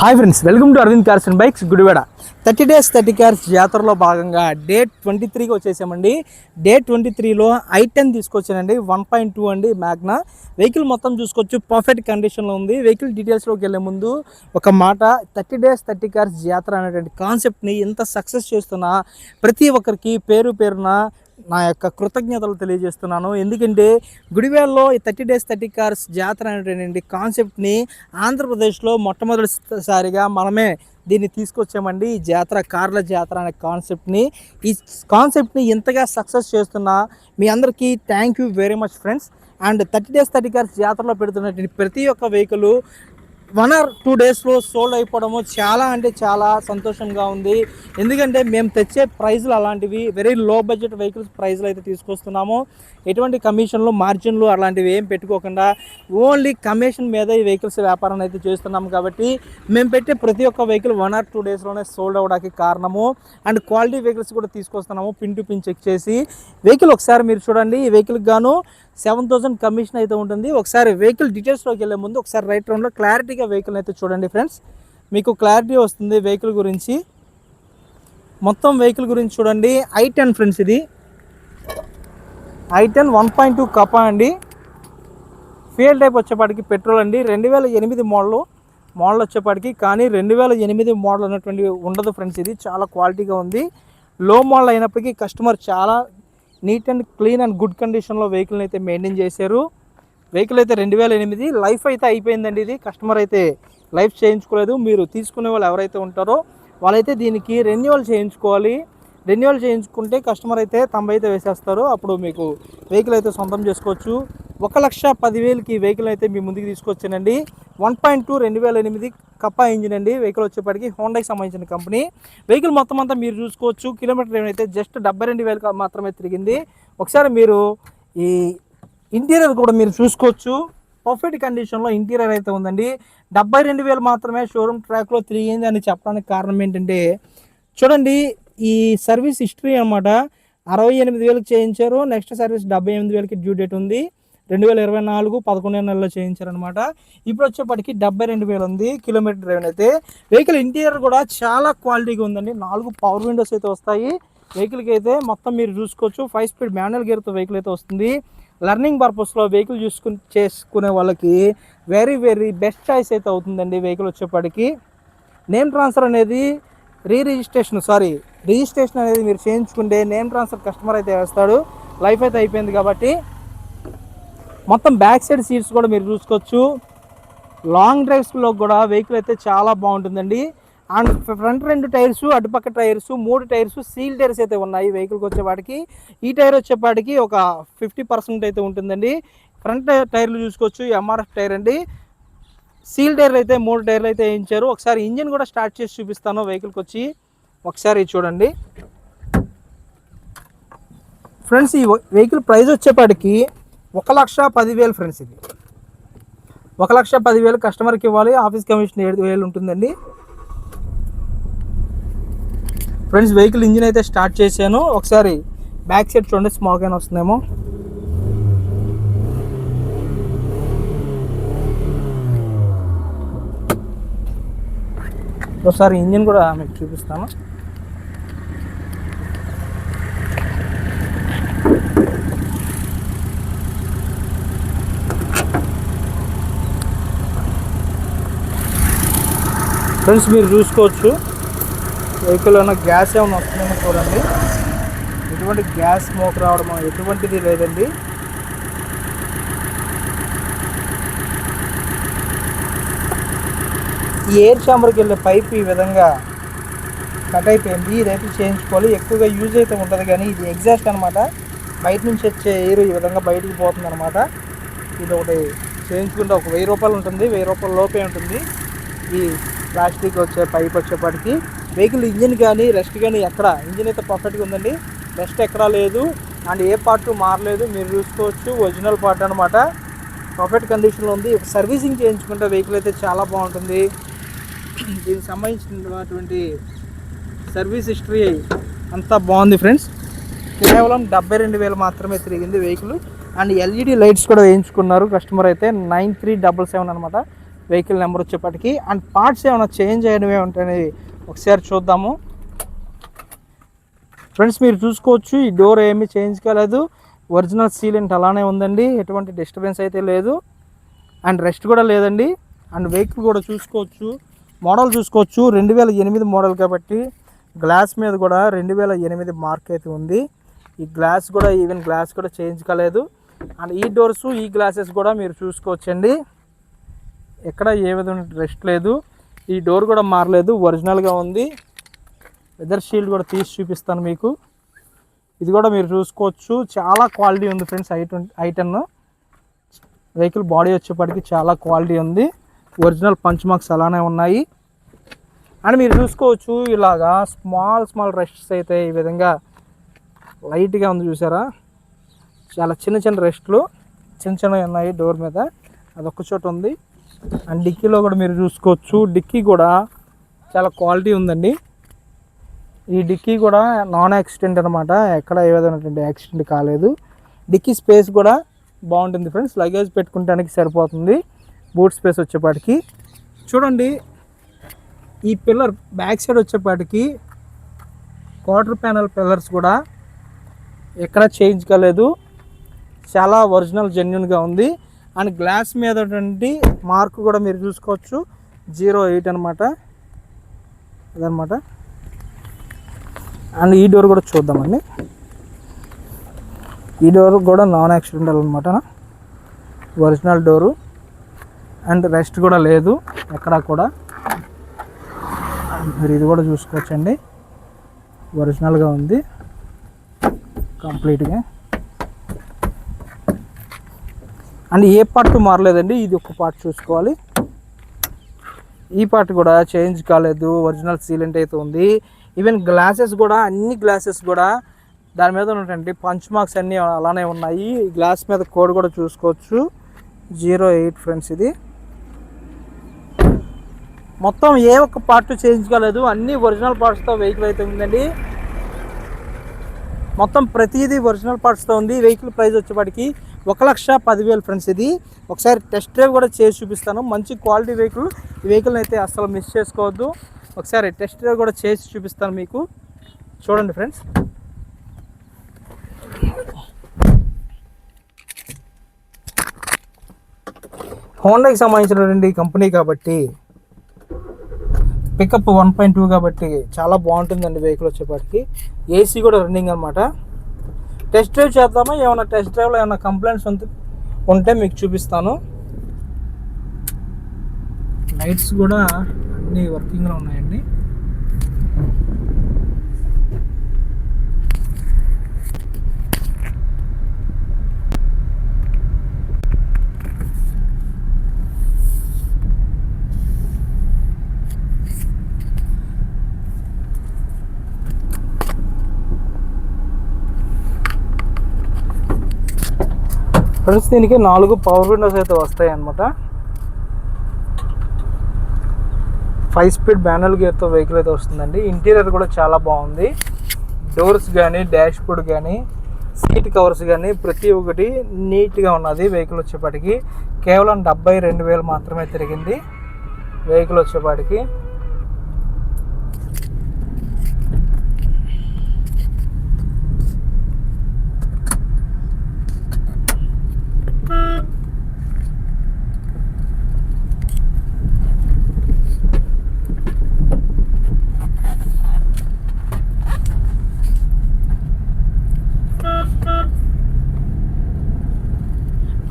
Hi friends welcome to Arvind cars and bikes Gudivada. Thirty days thirty cars జాతరలో భాగంగా day twenty త్రీకి వచ్చేసామండి. Day twenty త్రీలో i ten తీసుకొచ్చానండి one point two అండి Magna. Vehicle మొత్తం చూసుకోవచ్చు పర్ఫెక్ట్ కండిషన్లో ఉంది. వెహికల్ డీటెయిల్స్లోకి వెళ్ళే ముందు ఒక మాట థర్టీ డేస్ థర్టీ కార్స్ జాతర అనేటువంటి కాన్సెప్ట్ని ఎంత సక్సెస్ చేస్తున్నా ప్రతి ఒక్కరికి పేరు పేరున నా యొక్క కృతజ్ఞతలు తెలియజేస్తున్నాను. ఎందుకంటే గుడివేల్లో ఈ థర్టీ డేస్ థర్టీ కార్స్ జాతర అనేటువంటి కాన్సెప్ట్ని ఆంధ్రప్రదేశ్లో మొట్టమొదటిసారిగా మనమే దీన్ని తీసుకొచ్చామండి. ఈ జాతర కార్ల జాతర అనే కాన్సెప్ట్ని. ఈ కాన్సెప్ట్ని ఎంతగా సక్సెస్ చేస్తున్నా మీ అందరికీ thank you very much friends. And thirty days thirty cars జాతరలో పెడుతున్నటువంటి ప్రతి ఒక్క వెహికల్ వన్ ఆర్ టూ డేస్లో సోల్డ్ అయిపోవడము చాలా అంటే చాలా సంతోషంగా ఉంది. ఎందుకంటే మేము తెచ్చే ప్రైజ్లు అలాంటివి వెరీ లో బడ్జెట్ వెహికల్స్ ప్రైజ్లు అయితే తీసుకొస్తున్నాము. ఎటువంటి కమిషన్లు మార్జిన్లు అలాంటివి ఏం పెట్టుకోకుండా ఓన్లీ కమిషన్ మీద ఈ వెహికల్స్ వ్యాపారం అయితే చేస్తున్నాము కాబట్టి మేము పెట్టే ప్రతి ఒక్క వెహికల్ వన్ ఆర్ టూ డేస్లోనే సోల్డ్ అవ్వడానికి కారణము. అండ్ క్వాలిటీ వెహికల్స్ కూడా తీసుకొస్తున్నాము పిన్ టు పిన్ చెక్ చేసి. వెహికల్ ఒకసారి మీరు చూడండి ఈ వెహికల్కి గాను సెవెన్ థౌసండ్ కమిషన్ అయితే ఉంటుంది. ఒకసారి వెహికల్ డీటెయిల్స్లోకి వెళ్ళే ముందు ఒకసారి రైట్ రౌండ్లో క్లారిటీగా వెహికల్ అయితే చూడండి ఫ్రెండ్స్ మీకు క్లారిటీ వస్తుంది వెహికల్ గురించి. మొత్తం వెహికల్ గురించి చూడండి ఐ టెన్ ఫ్రెండ్స్ ఇది. I ten one point two Kappa అండి. ఫ్యూయల్ టైప్ వచ్చేపాటికి పెట్రోల్ అండి. రెండు వేల ఎనిమిది మోడల్ మోడల్ వచ్చేపాటికి కానీ రెండు వేల ఎనిమిది మోడల్ అనేటువంటి ఉండదు ఫ్రెండ్స్ ఇది. చాలా క్వాలిటీగా ఉంది. లో మోడల్ అయినప్పటికీ కస్టమర్ చాలా neat and clean and good కండిషన్లో వెహికల్ని అయితే మెయింటైన్ చేశారు. వెహికల్ అయితే రెండు వేల ఎనిమిది లైఫ్ అయితే అయిపోయిందండి ఇది. కస్టమర్ అయితే లైఫ్ చేయించుకోలేదు. మీరు తీసుకునే వాళ్ళు ఎవరైతే ఉంటారో వాళ్ళైతే దీనికి రెన్యువల్ చేయించుకోవాలి. రెన్యువల్ చేయించుకుంటే కస్టమర్ అయితే తొంభై అయితే వేసేస్తారు. అప్పుడు మీకు వెహికల్ అయితే సొంతం చేసుకోవచ్చు. ఒక లక్ష పదివేలకి వెహికల్ అయితే మీ ముందుకు తీసుకొచ్చానండి. వన్ పాయింట్ టూ రెండు వేల ఎనిమిది కప్పా ఇంజిన్ అండి. వెహికల్ వచ్చేప్పటికి హోండాకి సంబంధించిన కంపెనీ. వెహికల్ మొత్తం అంతా మీరు చూసుకోవచ్చు. కిలోమీటర్ అయితే జస్ట్ డెబ్బై రెండు వేలు మాత్రమే తిరిగింది. ఒకసారి మీరు ఈ ఇంటీరియర్ కూడా మీరు చూసుకోవచ్చు. పర్ఫెక్ట్ కండిషన్లో ఇంటీరియర్ అయితే ఉందండి. డెబ్బై రెండు వేలు మాత్రమే షోరూమ్ ట్రాక్లో తిరిగింది అని చెప్పడానికి కారణం ఏంటంటే చూడండి ఈ సర్వీస్ హిస్టరీ అన్నమాట. అరవై ఎనిమిది వేలకు చేయించారు. నెక్స్ట్ సర్వీస్ డెబ్బై ఎనిమిది వేలకి డ్యూ డేట్ ఉంది. రెండు వేల ఇరవై నాలుగు పదకొండు నెలలో చేయించారనమాట ఇప్పుడు వచ్చేప్పటికి డెబ్బై రెండు వేలు ఉంది కిలోమీటర్ డ్రైవ్ అయితే. వెహికల్ ఇంటీరియర్ కూడా చాలా క్వాలిటీగా ఉందండి. నాలుగు పవర్ విండోస్ అయితే వస్తాయి. వెహికల్కి అయితే మొత్తం మీరు చూసుకోవచ్చు. ఫైవ్ స్పీడ్ మాన్యువల్ గేర్తో వెహికల్ అయితే వస్తుంది. లర్నింగ్ పర్పస్లో వెహికల్ చూసుకుని చేసుకునే వాళ్ళకి వెరీ వెరీ బెస్ట్ చాయిస్ అయితే అవుతుందండి వెహికల్ వచ్చేప్పటికి. నేమ్ ట్రాన్స్ఫర్ అనేది రీ రిజిస్ట్రేషన్ సారీ రిజిస్ట్రేషన్ అనేది మీరు చేయించుకుంటే నేమ్ ట్రాన్స్ఫర్ కస్టమర్ అయితే వేస్తాడు. లైఫ్ అయితే అయిపోయింది కాబట్టి మొత్తం బ్యాక్ సైడ్ సీట్స్ కూడా మీరు చూసుకోవచ్చు. లాంగ్ డ్రైవ్స్లో కూడా వెహికల్ అయితే చాలా బాగుంటుందండి. అండ్ ఫ్రంట్ రెండు టైర్స్ అటుపక్క టైర్స్ మూడు టైర్స్ సీల్ టైర్స్ అయితే ఉన్నాయి వెహికల్కి వచ్చేపాటికి ఈ టైర్ వచ్చేపాటికి ఒక ఫిఫ్టీ పర్సెంట్ అయితే ఉంటుందండి. ఫ్రంట్ టైర్లు చూసుకోవచ్చు ఎంఆర్ఎఫ్ టైర్ అండి. సీల్ టైర్లు అయితే మూడు టైర్లు అయితే వేయించారు. ఒకసారి ఇంజిన్ కూడా స్టార్ట్ చేసి చూపిస్తాను వెహికల్కి వచ్చి. ఒకసారి చూడండి. ఫ్రెండ్స్ ఈ వెహికల్ ప్రైస్ వచ్చేపాటికి ఒక లక్ష పదివేలు ఫ్రెండ్స్ ఇది. ఒక లక్ష పదివేలు కస్టమర్కి ఇవ్వాలి. ఆఫీస్ కమిషన్ ఏడు వేలు ఉంటుందండి. ఫ్రెండ్స్ వెహికల్ ఇంజిన్ అయితే స్టార్ట్ చేశాను. ఒకసారి బ్యాక్ సైడ్ చూడండి స్మోక్ అయినా వస్తుందేమో. ఒకసారి ఇంజిన్ కూడా మీకు చూపిస్తాను. ఫ్రెండ్స్ మీరు చూసుకోవచ్చు. వెహికల్ ఏమైనా గ్యాస్ ఏమైనా వస్తుందని చూడండి. ఎటువంటి గ్యాస్ స్మోక్ రావడం ఎటువంటిది లేదండి. ఈ ఎయిర్ చాంబర్కి వెళ్ళే పైప్ ఈ విధంగా కట్ అయిపోయింది. ఇదైతే చేయించుకోవాలి. ఎక్కువగా యూజ్ అయితే ఉంటుంది కానీ ఇది ఎగ్జాస్ట్ అనమాట బయట నుంచి వచ్చే ఎయిర్ ఈ విధంగా బయటికి పోతుంది అనమాట ఇది ఒకటి చేయించుకుంటే ఒక వెయ్యి రూపాయలు ఉంటుంది. వెయ్యి రూపాయల లోపే ఉంటుంది. ఈ ప్లాస్టిక్ వచ్చే పైప్ వచ్చేప్పటికి వెహికల్ ఇంజిన్ కానీ రెస్ట్ కానీ ఎక్కడ? ఇంజిన్ అయితే పర్ఫెక్ట్గా ఉందండి. రెస్ట్ ఎక్కడా లేదు. అండ్ ఏ పార్ట్ మారలేదు. మీరు చూసుకోవచ్చు. ఒరిజినల్ పార్ట్ అనమాట పర్ఫెక్ట్ కండిషన్లో ఉంది. సర్వీసింగ్ చేయించుకుంటే వెహికల్ అయితే చాలా బాగుంటుంది. దీనికి సంబంధించినటువంటి సర్వీస్ హిస్టరీ అంతా బాగుంది ఫ్రెండ్స్. కేవలం డెబ్బై రెండు వేలు మాత్రమే తిరిగింది వెహికల్. అండ్ ఎల్ఈడి లైట్స్ కూడా వేయించుకున్నారు. కస్టమర్ అయితే నైన్ త్రీ డబల్ సెవెన్ అనమాట వెహికల్ నెంబర్ వచ్చేప్పటికి. అండ్ పార్ట్స్ ఏమైనా చేంజ్ చేయడమే ఉంటాయని ఒకసారి చూద్దాము. ఫ్రెండ్స్ మీరు చూసుకోవచ్చు ఈ డోర్ ఏమీ చేంజ్ కాలేదు. ఒరిజినల్ సీలెంట్ అలానే ఉందండి. ఎటువంటి డిస్టర్బెన్స్ అయితే లేదు. అండ్ రెస్ట్ కూడా లేదండి. అండ్ వెహికల్ కూడా చూసుకోవచ్చు. మోడల్ చూసుకోవచ్చు. రెండు వేల ఎనిమిది మోడల్ కాబట్టి గ్లాస్ మీద కూడా రెండు వేల ఎనిమిది మార్క్ అయితే ఉంది. ఈ గ్లాస్ కూడా ఈవెన్ గ్లాస్ కూడా చేంజ్ కాలేదు. అండ్ ఈ డోర్స్ ఈ గ్లాసెస్ కూడా మీరు చూసుకోవచ్చండి. ఎక్కడ ఏ విధమైన రెస్ట్ లేదు. ఈ డోర్ కూడా మారలేదు. ఒరిజినల్గా ఉంది. వెదర్ షీల్డ్ కూడా తీసి చూపిస్తాను మీకు. ఇది కూడా మీరు చూసుకోవచ్చు. చాలా క్వాలిటీ ఉంది friends i ten i ten vehicle body వచ్చేప్పటికి చాలా క్వాలిటీ ఉంది. ఒరిజినల్ పంచ్ మార్క్స్ అలానే ఉన్నాయి. అండ్ మీరు చూసుకోవచ్చు ఇలాగా స్మాల్ స్మాల్ రెస్ట్స్ అయితే ఈ విధంగా లైట్గా ఉంది చూసారా? చాలా చిన్న చిన్న రెస్ట్లు చిన్న చిన్నవి ఉన్నాయి డోర్ మీద. అదొక్క చోట ఉంది. అండ్ డిక్కీలో కూడా మీరు చూసుకోవచ్చు. డిక్కీ కూడా చాలా క్వాలిటీ ఉందండి. ఈ డిక్కీ కూడా నాన్ యాక్సిడెంట్ అనమాట ఎక్కడ ఏ విధమైనటువంటి యాక్సిడెంట్ కాలేదు. డిక్కీ స్పేస్ కూడా బాగుంటుంది ఫ్రెండ్స్ లగేజ్ పెట్టుకుంటానికి సరిపోతుంది. బూట్ స్పేస్ వచ్చేపాటికి. చూడండి ఈ పిల్లర్ బ్యాక్ సైడ్ వచ్చేపాటికి క్వార్టర్ ప్యానల్ పిల్లర్స్ కూడా ఎక్కడ చేంజ్ కాలేదు చాలా ఒరిజినల్ జెన్యున్గా ఉంది. అండ్ గ్లాస్ మీద ఉన్నటువంటి మార్క్ కూడా మీరు చూసుకోవచ్చు. జీరో ఎయిట్ అనమాట అదనమాట అండ్ ఈ డోర్ కూడా చూద్దామండి. ఈ డోర్ కూడా నాన్ యాక్సిడెంటల్ అనమాట ఒరిజినల్ డోరు. అండ్ రెస్ట్ కూడా లేదు ఎక్కడా కూడా. మీరు ఇది కూడా చూసుకోవచ్చండి. ఒరిజినల్గా ఉంది. కంప్లీట్గా. అండ్ ఏ పార్ట్ మారలేదండి ఇది ఒక పార్ట్ చూసుకోవాలి. ఈ పార్ట్ కూడా చేంజ్ కాలేదు ఒరిజినల్ సీలెంట్ అయితే ఉంది. ఈవెన్ గ్లాసెస్ కూడా అన్ని గ్లాసెస్ కూడా దాని మీద ఉన్నటువంటి పంచ్ మార్క్స్ అన్నీ అలానే ఉన్నాయి. గ్లాస్ మీద కోడ్ కూడా చూసుకోవచ్చు. జీరో ఎయిట్ ఫ్రెండ్స్ ఇది. మొత్తం ఏ ఒక్క పార్ట్ చేయించుకోలేదు. అన్ని ఒరిజినల్ పార్ట్స్తో వెహికల్ అయితే ఉందండి. మొత్తం ప్రతిదీ ఒరిజినల్ పార్ట్స్తో ఉంది. వెహికల్ ప్రైస్ వచ్చేప్పటికి ఒక లక్ష పదివేలు ఫ్రెండ్స్ ఇది. ఒకసారి టెస్ట్ డ్రైవ్ కూడా చేసి చూపిస్తాను. మంచి క్వాలిటీ వెహికల్ ఈ వెహికల్ని అయితే అస్సలు మిస్ చేసుకోవద్దు. ఒకసారి టెస్ట్ డ్రైవ్ కూడా చేసి చూపిస్తాను మీకు. చూడండి ఫ్రెండ్స్ హోండాకి సంబంధించినటువంటి కంపెనీ కాబట్టి పికప్ వన్ పాయింట్ టూ కాబట్టి చాలా బాగుంటుందండి వెహికల్ వచ్చేపాటికి. ఏసీ కూడా రన్నింగ్ అనమాట టెస్ట్ డ్రైవ్ చేద్దామా? ఏమైనా టెస్ట్ డ్రైవ్లో ఏమైనా కంప్లైంట్స్ ఉంటే ఉంటే మీకు చూపిస్తాను. లైట్స్ కూడా అన్నీ వర్కింగ్లో ఉన్నాయండి. ఫ్రెండ్స్ దీనికి నాలుగు పవర్ విండోస్ అయితే వస్తాయి అనమాట ఫైవ్ స్పీడ్ బ్యానల్ గేర్తో వెహికల్ అయితే వస్తుందండి. ఇంటీరియర్ కూడా చాలా బాగుంది. డోర్స్ కానీ డాష్బోర్డ్ కానీ సీట్ కవర్స్ కానీ ప్రతి ఒక్కటి నీట్గా ఉన్నది వెహికల్ వచ్చేపాటికి. కేవలం డెబ్బై రెండు వేలు మాత్రమే తిరిగింది వెహికల్ వచ్చేపాటికి.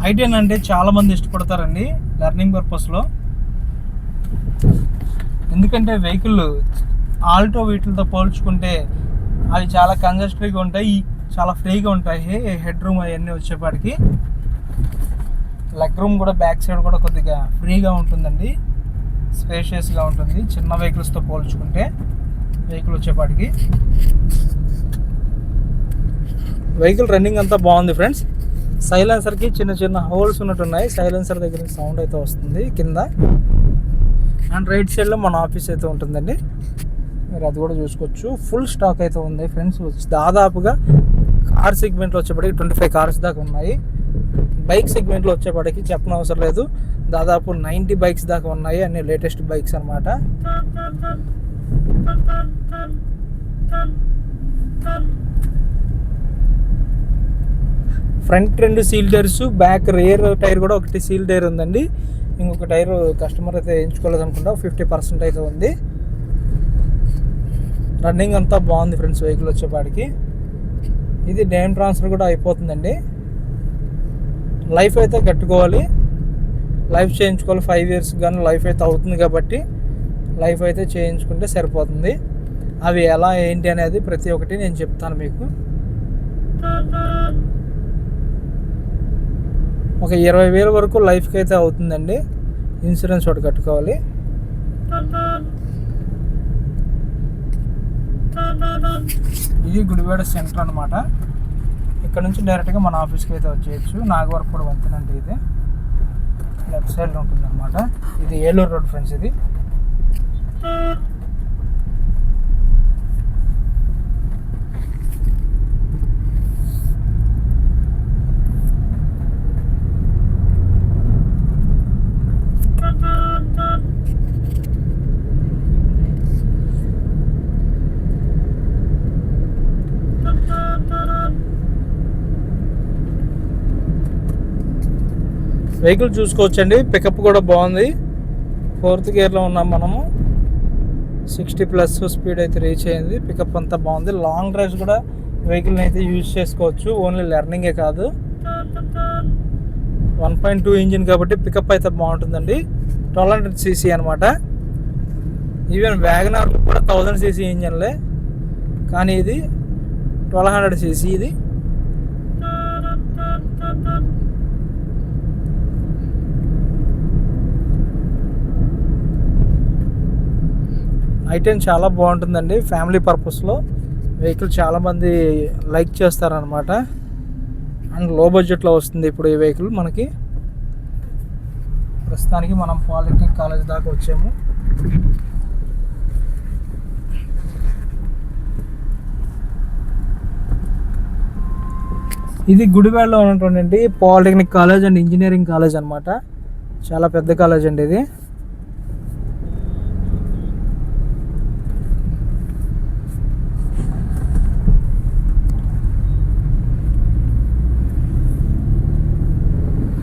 ఐటెన్ అంటే చాలా మంది ఇష్టపడతారండి లెర్నింగ్ పర్పస్లో ఎందుకంటే వెహికల్ ఆల్టో వీటితో పోల్చుకుంటే అవి చాలా కంజెస్టెడ్గా ఉంటాయి చాలా ఫ్రీగా ఉంటాయి హెడ్ రూమ్ అవన్నీ వచ్చేపాటికి. లెగ్ రూమ్ కూడా బ్యాక్ సైడ్ కూడా కొద్దిగా ఫ్రీగా ఉంటుందండి స్పేషియస్గా ఉంటుంది చిన్న వెహికల్స్తో పోల్చుకుంటే వెహికల్ వచ్చేపాటికి. వెహికల్ రన్నింగ్ అంతా బాగుంది ఫ్రెండ్స్ సైలెన్సర్కి చిన్న చిన్న హోల్స్ ఉన్నట్టున్నాయి. సైలెన్సర్ దగ్గర సౌండ్ అయితే వస్తుంది. కింద. అండ్ రైట్ సైడ్లో మన ఆఫీస్ అయితే ఉంటుందండి. మీరు అది కూడా చూసుకోవచ్చు. ఫుల్ స్టాక్ అయితే ఉంది ఫ్రెండ్స్ దాదాపుగా కార్ సెగ్మెంట్లో వచ్చేప్పటికి ట్వంటీ ఫైవ్ కార్స్ దాకా ఉన్నాయి. బైక్ సెగ్మెంట్లో వచ్చేప్పటికి చెప్పనవసరం లేదు. దాదాపు నైంటీ బైక్స్ దాకా ఉన్నాయి. అన్ని లేటెస్ట్ బైక్స్ అనమాట ఫ్రంట్ రెండు seal tyres back rear tyre కూడా ఒకటి సీల్ టైర్ ఉందండి. ఇంకొక టైర్ కస్టమర్ అయితే ఎంచుకోలేదు అనుకుంటా ఫిఫ్టీ పర్సెంట్ అయితే ఉంది. రన్నింగ్ అంతా బాగుంది ఫ్రెండ్స్ వెహికల్ వచ్చేపాటికి. ఇది నేమ్ ట్రాన్స్ఫర్ కూడా అయిపోతుందండి. లైఫ్ అయితే కట్టుకోవాలి. లైఫ్ చేయించుకోవాలి ఫైవ్ ఇయర్స్ కానీ లైఫ్ అయితే అవుతుంది కాబట్టి లైఫ్ అయితే చేయించుకుంటే సరిపోతుంది. అవి ఎలా ఏంటి అనేది ప్రతి ఒక్కటి నేను చెప్తాను మీకు. ఒక ఇరవై వేల వరకు లైఫ్కి అయితే అవుతుందండి. ఇన్సూరెన్స్ ఒకటి కట్టుకోవాలి. ఇది గుడివాడ సెంటర్ అనమాట ఇక్కడ నుంచి డైరెక్ట్గా మన ఆఫీస్కి అయితే వచ్చేయచ్చు. నాగవరకు కూడా వంతెనండి ఇది. లెఫ్ట్ సైడ్ ఉంటుంది అనమాట ఇది ఏలూరు రోడ్ ఫ్రెండ్స్ ఇది. వెహికల్ చూసుకోవచ్చండి. పికప్ కూడా బాగుంది. ఫోర్త్ గేర్లో ఉన్నాం మనము. సిక్స్టీ ప్లస్ స్పీడ్ అయితే రీచ్ అయింది. పికప్ అంతా బాగుంది. లాంగ్ డ్రైవ్స్ కూడా వెహికల్ని అయితే యూజ్ చేసుకోవచ్చు. ఓన్లీ లెర్నింగే కాదు. వన్ పాయింట్ టూ ఇంజిన్ కాబట్టి పికప్ అయితే బాగుంటుందండి. ట్వెల్వ్ హండ్రెడ్ సీసీ అనమాట ఈవెన్ వ్యాగనార్ కూడా థౌజండ్ సీసీ ఇంజన్లే. కానీ ఇది ట్వెల్వ్ హండ్రెడ్ సీసీ ఇది. ఐటెన్ చాలా బాగుంటుందండి. ఫ్యామిలీ పర్పస్లో వెహికల్ చాలామంది లైక్ చేస్తారనమాట అండ్లో బడ్జెట్లో వస్తుంది ఇప్పుడు ఈ వెహికల్ మనకి. ప్రస్తుతానికి మనం పాలిటెక్నిక్ కాలేజ్ దాకా వచ్చాము. ఇది గుడివాడలో ఉన్నటువంటి polytechnic college and engineering college అనమాట చాలా పెద్ద కాలేజ్ అండి ఇది.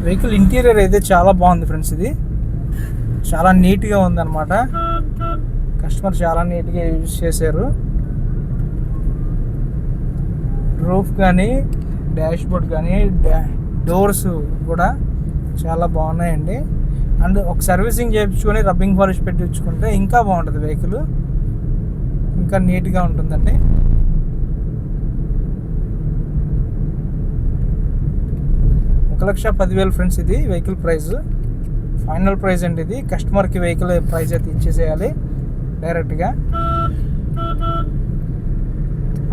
వెహికల్ ఇంటీరియర్ అయితే చాలా బాగుంది ఫ్రెండ్స్ ఇది. చాలా నీట్గా ఉందన్నమాట. కస్టమర్ చాలా నీట్గా యూజ్ చేశారు. రూఫ్ కానీ డాష్ బోర్డ్ కానీ డోర్స్ కూడా చాలా బాగున్నాయండి. అండ్ ఒక సర్వీసింగ్ చేయించుకొని రబ్బింగ్ పాలిష్ పెట్టించుకుంటే ఇంకా బాగుంటుంది వెహికల్. ఇంకా నీట్గా ఉంటుందండి. ఒక లక్ష పదివేలు ఫ్రెండ్స్ ఇది వెహికల్ ప్రైస్. ఫైనల్ ప్రైస్ అండి ఇది. కస్టమర్కి వెహికల్ ప్రైస్ అయితే ఇచ్చేసేయాలి డైరెక్ట్గా.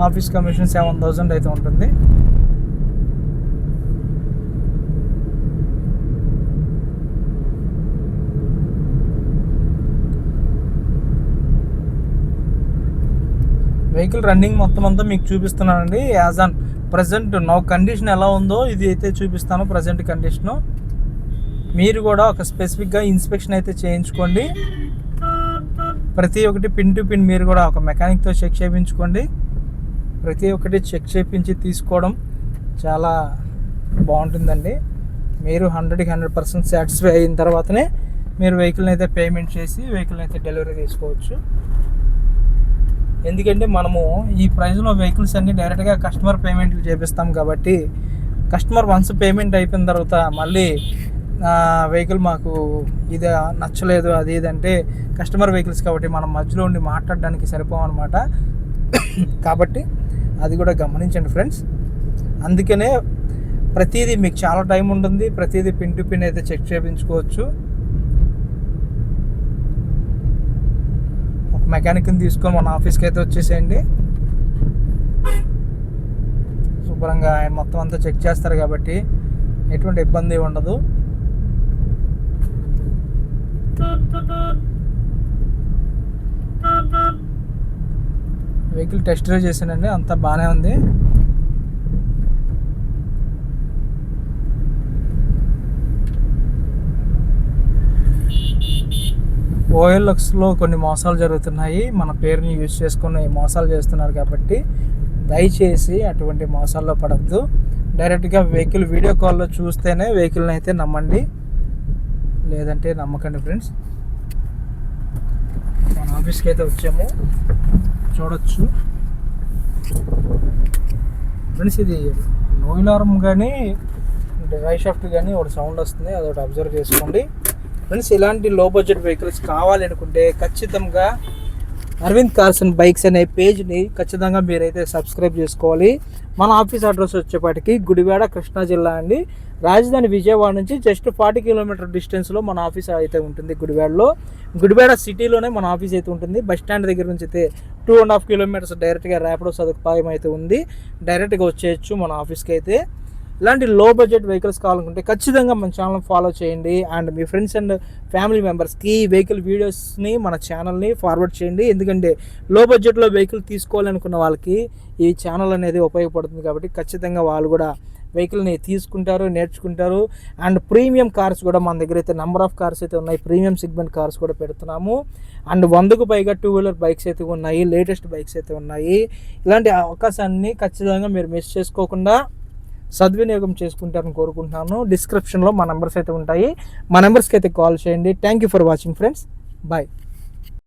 ఆఫీస్ కమిషన్ సెవెన్ థౌజండ్ అయితే ఉంటుంది. వెహికల్ రన్నింగ్ మొత్తం అంతా మీకు చూపిస్తున్నానండి. యాజ్ ఆన్ ప్రజెంట్ నా కండిషన్ ఎలా ఉందో ఇది అయితే చూపిస్తాను ప్రజెంట్ కండిషను మీరు కూడా ఒక స్పెసిఫిక్గా ఇన్స్పెక్షన్ అయితే చేయించుకోండి. ప్రతి ఒక్కటి పిన్ టు పిన్ మీరు కూడా ఒక మెకానిక్తో చెక్ చేయించుకోండి. ప్రతి ఒక్కటి చెక్ చేయించి తీసుకోవడం చాలా బాగుంటుందండి. మీరు హండ్రెడ్కి హండ్రెడ్ పర్సెంట్ సాటిస్ఫై అయిన తర్వాతనే మీరు వెహికల్ని అయితే పేమెంట్ చేసి వెహికల్ని అయితే డెలివరీ తీసుకోవచ్చు. ఎందుకంటే మనము ఈ ప్రైస్లో వెహికల్స్ అన్ని డైరెక్ట్గా కస్టమర్ పేమెంట్లు చేపిస్తాం కాబట్టి కస్టమర్ వన్స్ పేమెంట్ అయిపోయిన తర్వాత మళ్ళీ వెహికల్ మాకు ఇది నచ్చలేదు అది ఇదంటే కస్టమర్ వెహికల్స్ కాబట్టి మనం మధ్యలో ఉండి మాట్లాడడానికి సరిపోమన్నమాట కాబట్టి అది కూడా గమనించండి ఫ్రెండ్స్ అందుకనే ప్రతిదీ మీకు చాలా టైం ఉంటుంది ప్రతిదీ పిన్ టు పిన్ అయితే చెక్ చేయించుకోవచ్చు. మెకానిక్ని తీసుకొని మన ఆఫీస్కి అయితే వచ్చేసేయండి. శుభ్రంగా ఆయన మొత్తం అంతా చెక్ చేస్తారు కాబట్టి ఎటువంటి ఇబ్బంది ఉండదు. వెహికల్ టెస్ట్ డ్రైవ్ చేశానండి అంతా బాగానే ఉంది. ఓఎల్ఎక్స్లో కొన్ని మోసాలు జరుగుతున్నాయి. మన పేరుని యూజ్ చేసుకుని మోసాలు చేస్తున్నారు కాబట్టి దయచేసి అటువంటి మోసాల్లో పడద్దు. డైరెక్ట్గా వెహికల్ వీడియో కాల్లో చూస్తేనే వెహికల్ని అయితే నమ్మండి. లేదంటే నమ్మకండి ఫ్రెండ్స్. మన ఆఫీస్కి అయితే వచ్చాము. చూడొచ్చు. ఫ్రెండ్స్ ఇది నో అలారం కానీ డ్రై షాఫ్ట్ కానీ ఒకటి సౌండ్ వస్తుంది. అదొకటి అబ్జర్వ్ చేసుకోండి. ఫ్రెండ్స్ ఇలాంటి లో బడ్జెట్ వెహికల్స్ కావాలనుకుంటే ఖచ్చితంగా అరవింద్ కార్సన్ బైక్స్ అనే పేజ్ని ఖచ్చితంగా మీరైతే సబ్స్క్రైబ్ చేసుకోవాలి. మన ఆఫీస్ అడ్రస్ వచ్చేపాటికి గుడివాడ కృష్ణా జిల్లా అండి. రాజధాని విజయవాడ నుంచి జస్ట్ ఫార్టీ కిలోమీటర్ డిస్టెన్స్లో మన ఆఫీస్ అయితే ఉంటుంది గుడివాడలో. గుడివాడ సిటీలోనే మన ఆఫీస్ అయితే ఉంటుంది. బస్ స్టాండ్ దగ్గర నుంచి అయితే టూ అండ్ హాఫ్ కిలోమీటర్స్ డైరెక్ట్గా ర్యాపిడో సదుపాయం అయితే ఉంది. డైరెక్ట్గా వచ్చేయచ్చు మన ఆఫీస్కి అయితే. ఇలాంటి లో బడ్జెట్ వెహికల్స్ కావాలనుకుంటే ఖచ్చితంగా మన ఛానల్ ఫాలో చేయండి. అండ్ మీ ఫ్రెండ్స్ అండ్ ఫ్యామిలీ మెంబర్స్కి ఈ వెహికల్ వీడియోస్ని మన ఛానల్ని ఫార్వర్డ్ చేయండి. ఎందుకంటే లో బడ్జెట్లో వెహికల్ తీసుకోవాలనుకున్న వాళ్ళకి ఈ ఛానల్ అనేది ఉపయోగపడుతుంది కాబట్టి ఖచ్చితంగా వాళ్ళు కూడా వెహికల్ని తీసుకుంటారు నేర్చుకుంటారు. అండ్ ప్రీమియం కార్స్ కూడా మన దగ్గర అయితే నెంబర్ ఆఫ్ కార్స్ అయితే ఉన్నాయి. ప్రీమియం సెగ్మెంట్ కార్స్ కూడా పెడుతున్నాము. అండ్ వందకు పైగా టూ వీలర్ బైక్స్ అయితే ఉన్నాయి. లేటెస్ట్ బైక్స్ అయితే ఉన్నాయి. ఇలాంటి అవకాశాన్ని ఖచ్చితంగా మీరు మిస్ చేసుకోకుండా సద్వినియోగం చేసుకుంటారని కోరుకుంటున్నాను. డిస్క్రిప్షన్లో మా నెంబర్స్ అయితే ఉంటాయి. మా నెంబర్స్కి అయితే కాల్ చేయండి. Thank you for watching friends bye